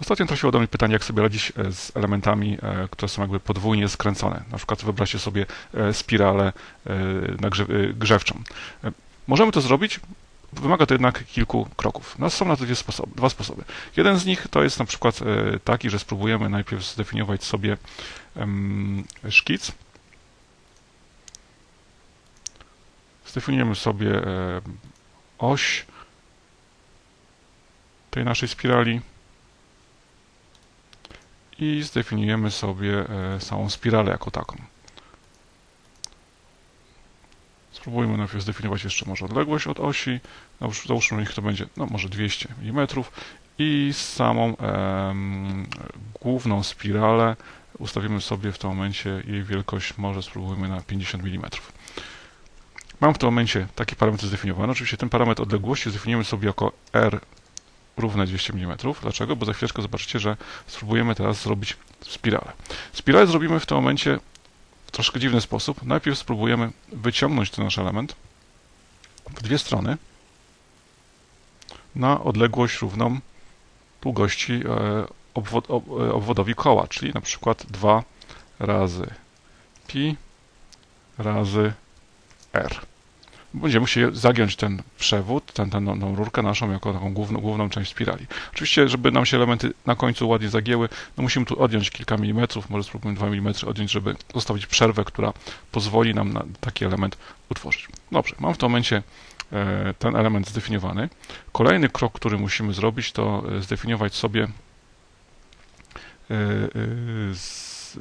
Ostatnio trafiło do mnie pytanie, jak sobie radzić e, z elementami, e, które są jakby podwójnie skręcone. Na przykład wyobraźcie sobie e, spiralę grzewczą. Możemy to zrobić, wymaga to jednak kilku kroków. No, są na to sposoby, dwa sposoby. Jeden z nich to jest na przykład taki, że spróbujemy najpierw zdefiniować sobie szkic. Zdefiniujemy sobie oś tej naszej spirali i zdefiniujemy sobie e, samą spiralę jako taką. Spróbujmy najpierw zdefiniować jeszcze może odległość od osi. Załóżmy, niech to będzie no, może 200 mm i samą główną spiralę ustawimy sobie w tym momencie jej wielkość może spróbujmy na 50 mm. Mam w tym momencie taki parametr zdefiniowany. Oczywiście ten parametr odległości zdefiniujemy sobie jako r równe 200 mm. Dlaczego? Bo za chwileczkę zobaczycie, że spróbujemy teraz zrobić spiralę. Spiralę zrobimy w tym momencie w troszkę dziwny sposób. Najpierw spróbujemy wyciągnąć ten nasz element w dwie strony na odległość równą długości e, e, obwodowi koła, czyli na przykład 2 razy pi razy r będziemy musieli zagiąć ten przewód, tę ten, ten, rurkę naszą jako taką główną, główną część spirali. Oczywiście, żeby nam się elementy na końcu ładnie zagięły, no musimy tu odjąć kilka milimetrów, może spróbujemy 2 mm odjąć, żeby zostawić przerwę, która pozwoli nam na taki element utworzyć. Dobrze, mam w tym momencie e, ten element zdefiniowany. Kolejny krok, który musimy zrobić, to e, zdefiniować sobie e, z,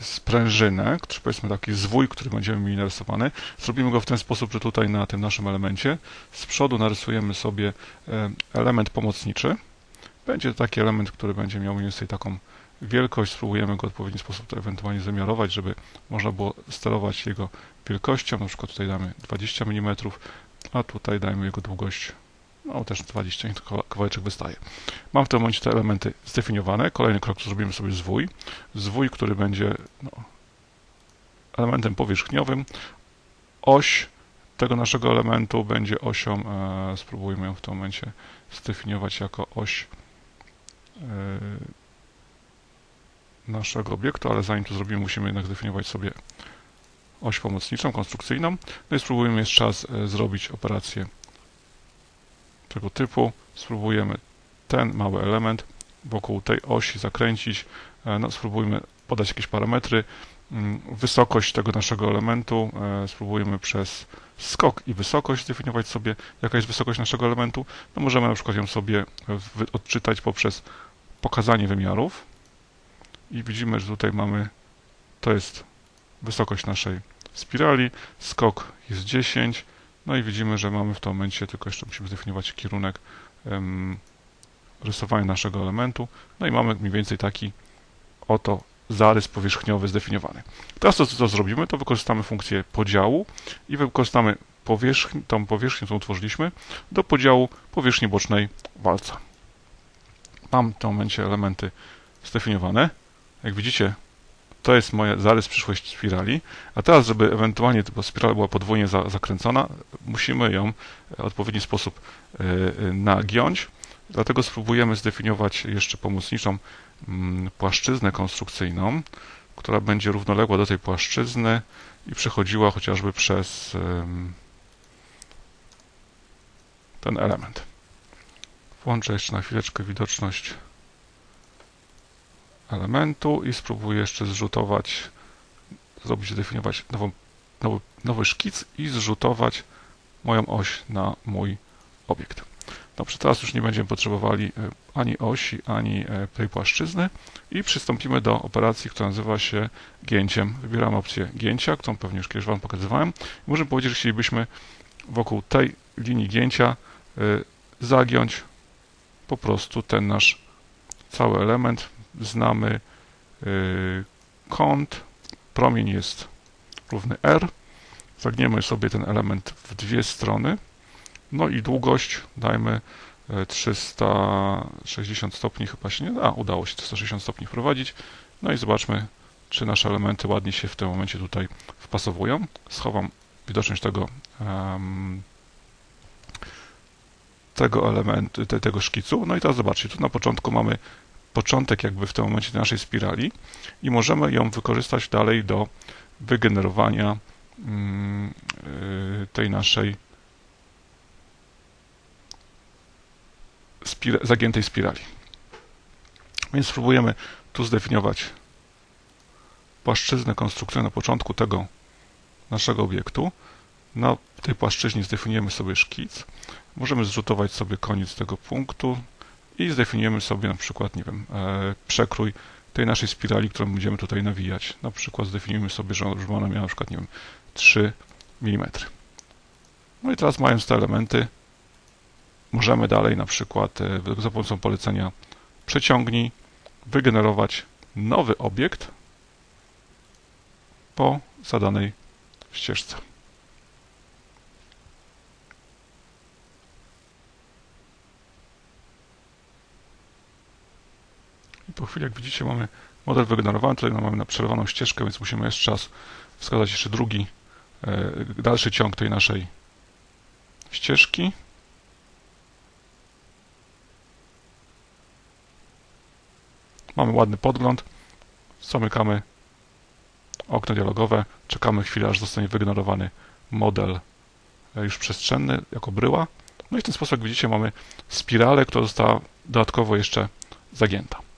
sprężynę, czy powiedzmy taki zwój, który będziemy mieli narysowany. Zrobimy go w ten sposób, że tutaj na tym naszym elemencie z przodu narysujemy sobie y, element pomocniczy. Będzie to taki element, który będzie miał mniej więcej taką wielkość. Spróbujemy go w odpowiedni sposób ewentualnie zamiarować, żeby można było sterować jego wielkością. Na przykład tutaj damy 20 mm, a tutaj dajmy jego długość no też 20, kawałeczek wystaje. Mam w tym momencie te elementy zdefiniowane. Kolejny krok zrobimy sobie zwój. Zwój, który będzie no, elementem powierzchniowym. Oś tego naszego elementu będzie osią, e, spróbujmy ją w tym momencie zdefiniować jako oś e, naszego obiektu, ale zanim to zrobimy, musimy jednak zdefiniować sobie oś pomocniczą, konstrukcyjną. No i spróbujmy jeszcze raz e, zrobić operację tego typu. Spróbujemy ten mały element wokół tej osi zakręcić. E, no, spróbujmy podać jakieś parametry. Mm, wysokość tego naszego elementu e, spróbujemy przez skok i wysokość zdefiniować sobie, jaka jest wysokość naszego elementu. No, możemy na przykład ją sobie odczytać poprzez pokazanie wymiarów i widzimy, że tutaj mamy, to jest wysokość naszej spirali, skok jest 10, no i widzimy, że mamy w tym momencie, tylko jeszcze musimy zdefiniować kierunek um, rysowania naszego elementu. No i mamy mniej więcej taki oto zarys powierzchniowy zdefiniowany. Teraz to, co zrobimy, to wykorzystamy funkcję podziału i wykorzystamy powierzchnię, tą powierzchnię, którą utworzyliśmy, do podziału powierzchni bocznej walca. Mam w tym momencie elementy zdefiniowane. Jak widzicie, to jest moja zarys przyszłość spirali. A teraz, żeby ewentualnie bo spirala była podwójnie za, zakręcona, musimy ją w odpowiedni sposób y, y, nagiąć. Dlatego spróbujemy zdefiniować jeszcze pomocniczą mm, płaszczyznę konstrukcyjną, która będzie równoległa do tej płaszczyzny i przechodziła chociażby przez ten element. Włączę jeszcze na chwileczkę widoczność elementu i spróbuję jeszcze zrzutować, zrobić, zdefiniować nową, nowy, nowy szkic i zrzutować moją oś na mój obiekt. Dobrze, teraz już nie będziemy potrzebowali e, ani osi, ani e, tej płaszczyzny i przystąpimy do operacji, która nazywa się gięciem. Wybieramy opcję gięcia, którą pewnie już kiedyś Wam pokazywałem. Możemy powiedzieć, że chcielibyśmy wokół tej linii gięcia e, zagiąć po prostu ten nasz cały element znamy y, kąt, promień jest równy r, zagniemy sobie ten element w dwie strony, no i długość dajmy 360 e, stopni, chyba się nie da, udało się 360 stopni wprowadzić, no i zobaczmy, czy nasze elementy ładnie się w tym momencie tutaj wpasowują. Schowam widoczność tego um, tego elementu, te, tego szkicu. No i teraz zobaczcie, tu na początku mamy początek jakby w tym momencie naszej spirali i możemy ją wykorzystać dalej do wygenerowania mm, y, tej naszej spira zagiętej spirali. Więc spróbujemy tu zdefiniować płaszczyznę konstrukcyjną na początku tego naszego obiektu. Na tej płaszczyźnie zdefiniujemy sobie szkic. Możemy zrzutować sobie koniec tego punktu i zdefiniujemy sobie na przykład, nie wiem, e, przekrój tej naszej spirali, którą będziemy tutaj nawijać. Na przykład zdefiniujemy sobie, że ona miała na przykład, nie wiem, 3 mm. No i teraz mając te elementy, możemy dalej na przykład e, za pomocą polecenia przeciągnij, wygenerować nowy obiekt po zadanej ścieżce. Po chwili, jak widzicie, mamy model wygenerowany. Tutaj mamy na przerwaną ścieżkę, więc musimy jeszcze czas wskazać jeszcze drugi, e, dalszy ciąg tej naszej ścieżki. Mamy ładny podgląd. Zamykamy okno dialogowe. Czekamy chwilę, aż zostanie wygenerowany model e, już przestrzenny jako bryła. No i w ten sposób, jak widzicie, mamy spiralę, która została dodatkowo jeszcze zagięta.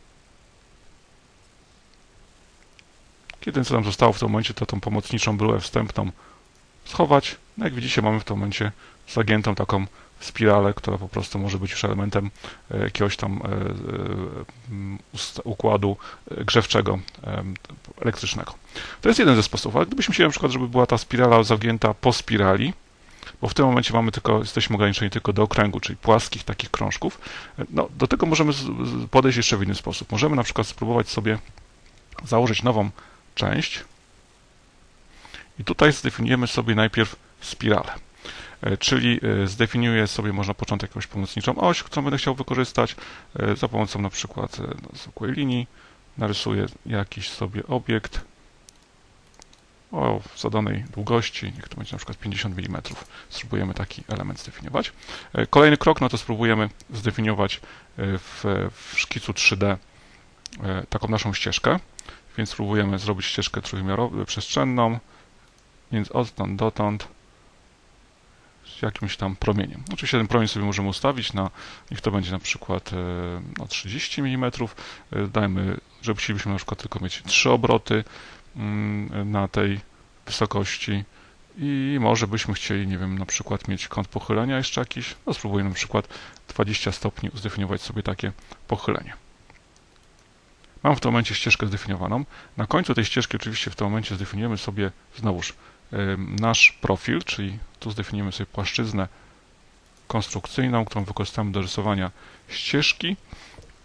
Kiedy co nam zostało w tym momencie, to tą pomocniczą bryłę wstępną schować. No jak widzicie, mamy w tym momencie zagiętą taką spiralę, która po prostu może być już elementem e, jakiegoś tam e, e, układu grzewczego elektrycznego. To jest jeden ze sposobów, ale gdybyśmy chcieli na przykład, żeby była ta spirala zagięta po spirali, bo w tym momencie mamy tylko, jesteśmy ograniczeni tylko do okręgu, czyli płaskich takich krążków, no, do tego możemy podejść jeszcze w inny sposób. Możemy na przykład spróbować sobie założyć nową część i tutaj zdefiniujemy sobie najpierw spiralę. E, czyli e, zdefiniuję sobie można początek jakąś pomocniczą oś, którą będę chciał wykorzystać e, za pomocą na przykład zwykłej linii. Narysuję jakiś sobie obiekt o zadanej długości, niech to będzie na przykład 50 mm. Spróbujemy taki element zdefiniować. Kolejny krok, no to spróbujemy zdefiniować w, w szkicu 3D taką naszą ścieżkę, więc spróbujemy zrobić ścieżkę trójwymiarową, przestrzenną, więc odtąd dotąd z jakimś tam promieniem. Oczywiście ten promień sobie możemy ustawić na, niech to będzie na przykład no, 30 mm. Dajmy, że chcielibyśmy na przykład tylko mieć 3 obroty mm, na tej wysokości i może byśmy chcieli, nie wiem, na przykład mieć kąt pochylenia jeszcze jakiś, no spróbujemy na przykład 20 stopni zdefiniować sobie takie pochylenie. Mam w tym momencie ścieżkę zdefiniowaną. Na końcu tej ścieżki oczywiście w tym momencie zdefiniujemy sobie znowuż nasz profil, czyli tu zdefiniujemy sobie płaszczyznę konstrukcyjną, którą wykorzystamy do rysowania ścieżki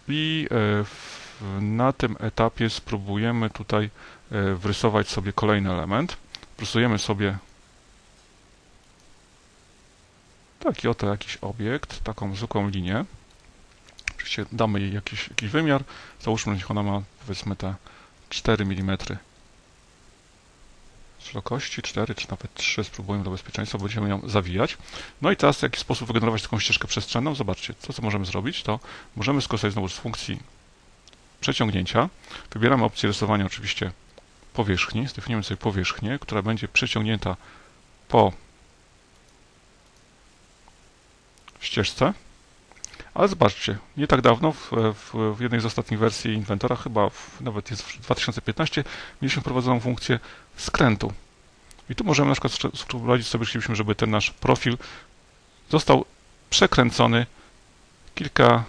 i e, na tym etapie spróbujemy tutaj e, wrysować sobie kolejny element. Rysujemy sobie taki oto jakiś obiekt, taką zwykłą linię. Oczywiście damy jej jakiś, jakiś wymiar. Załóżmy, że ona ma powiedzmy te 4 mm szerokości 4 czy nawet 3 spróbujemy dla bezpieczeństwa, będziemy ją zawijać. No i teraz w jaki sposób wygenerować taką ścieżkę przestrzenną? Zobaczcie, to co możemy zrobić, to możemy skorzystać znowu z funkcji przeciągnięcia. Wybieramy opcję rysowania oczywiście powierzchni, zdefiniujemy sobie powierzchnię, która będzie przeciągnięta po ścieżce. Ale zobaczcie, nie tak dawno, w, w, w jednej z ostatnich wersji Inventora, chyba w, nawet jest w 2015, mieliśmy wprowadzoną funkcję skrętu. I tu możemy na przykład wprowadzić sobie, chcielibyśmy, żeby ten nasz profil został przekręcony kilka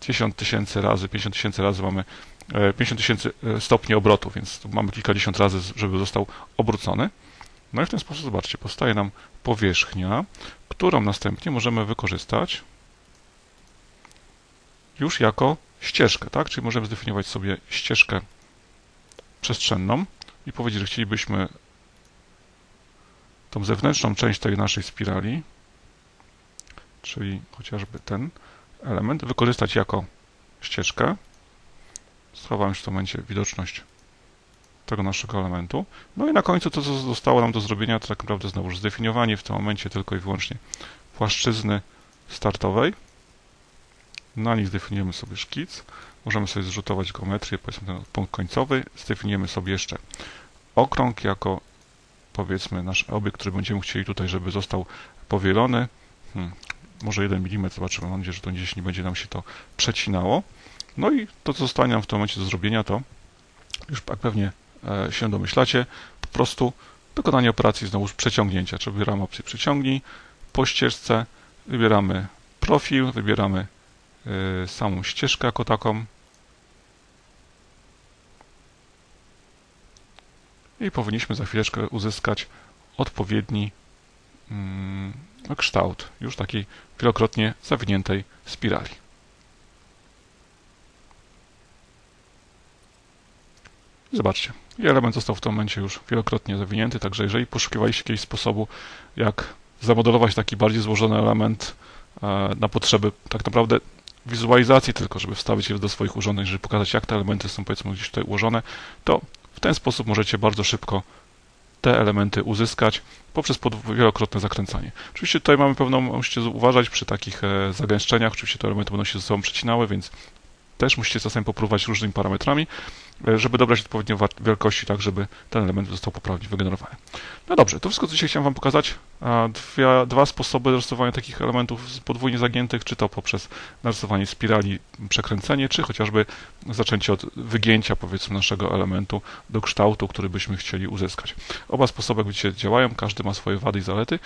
dziesiąt tysięcy razy, 50 tysięcy razy mamy 50 e, tysięcy e, stopni obrotu, więc tu mamy kilkadziesiąt razy, żeby został obrócony. No i w ten sposób, zobaczcie, powstaje nam powierzchnia, którą następnie możemy wykorzystać już jako ścieżkę, tak? Czyli możemy zdefiniować sobie ścieżkę przestrzenną i powiedzieć, że chcielibyśmy tą zewnętrzną część tej naszej spirali, czyli chociażby ten element, wykorzystać jako ścieżkę. Schowam już w tym momencie widoczność tego naszego elementu. No i na końcu to, co zostało nam do zrobienia, to tak naprawdę znowu zdefiniowanie w tym momencie tylko i wyłącznie płaszczyzny startowej. Na nich zdefiniujemy sobie szkic. Możemy sobie zrzutować geometrię, powiedzmy ten punkt końcowy. Zdefiniujemy sobie jeszcze okrąg jako powiedzmy nasz obiekt, który będziemy chcieli tutaj, żeby został powielony. Hmm, może 1 mm, zobaczymy. Mam nadzieję, że to gdzieś nie będzie nam się to przecinało. No i to, co zostanie nam w tym momencie do zrobienia, to już jak pewnie e, się domyślacie, po prostu wykonanie operacji znowuż przeciągnięcia. Czyli wybieramy opcję przeciągnij, po ścieżce wybieramy profil, wybieramy samą ścieżkę jako taką i powinniśmy za chwileczkę uzyskać odpowiedni mm, kształt już takiej wielokrotnie zawiniętej spirali. Zobaczcie, element został w tym momencie już wielokrotnie zawinięty, także jeżeli poszukiwaliście jakiegoś sposobu, jak zamodelować taki bardziej złożony element e, na potrzeby tak naprawdę wizualizacji tylko, żeby wstawić je do swoich urządzeń, żeby pokazać, jak te elementy są powiedzmy gdzieś tutaj ułożone, to w ten sposób możecie bardzo szybko te elementy uzyskać poprzez wielokrotne zakręcanie. Oczywiście tutaj mamy pewną, musicie uważać przy takich e, zagęszczeniach, oczywiście te elementy będą się ze sobą przecinały, więc też musicie czasem popróbować różnymi parametrami, żeby dobrać odpowiednio wielkości, tak żeby ten element został poprawnie wygenerowany. No dobrze, to wszystko, co dzisiaj chciałem Wam pokazać. Dwie, dwa sposoby rysowania takich elementów podwójnie zagiętych, czy to poprzez narysowanie spirali, przekręcenie, czy chociażby zaczęcie od wygięcia, powiedzmy, naszego elementu do kształtu, który byśmy chcieli uzyskać. Oba sposoby, jak widzicie, działają, każdy ma swoje wady i zalety.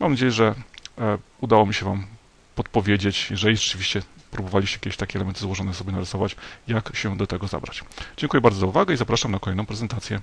Mam nadzieję, że e, udało mi się Wam podpowiedzieć, jeżeli rzeczywiście próbowaliście jakieś takie elementy złożone sobie narysować, jak się do tego zabrać. Dziękuję bardzo za uwagę i zapraszam na kolejną prezentację.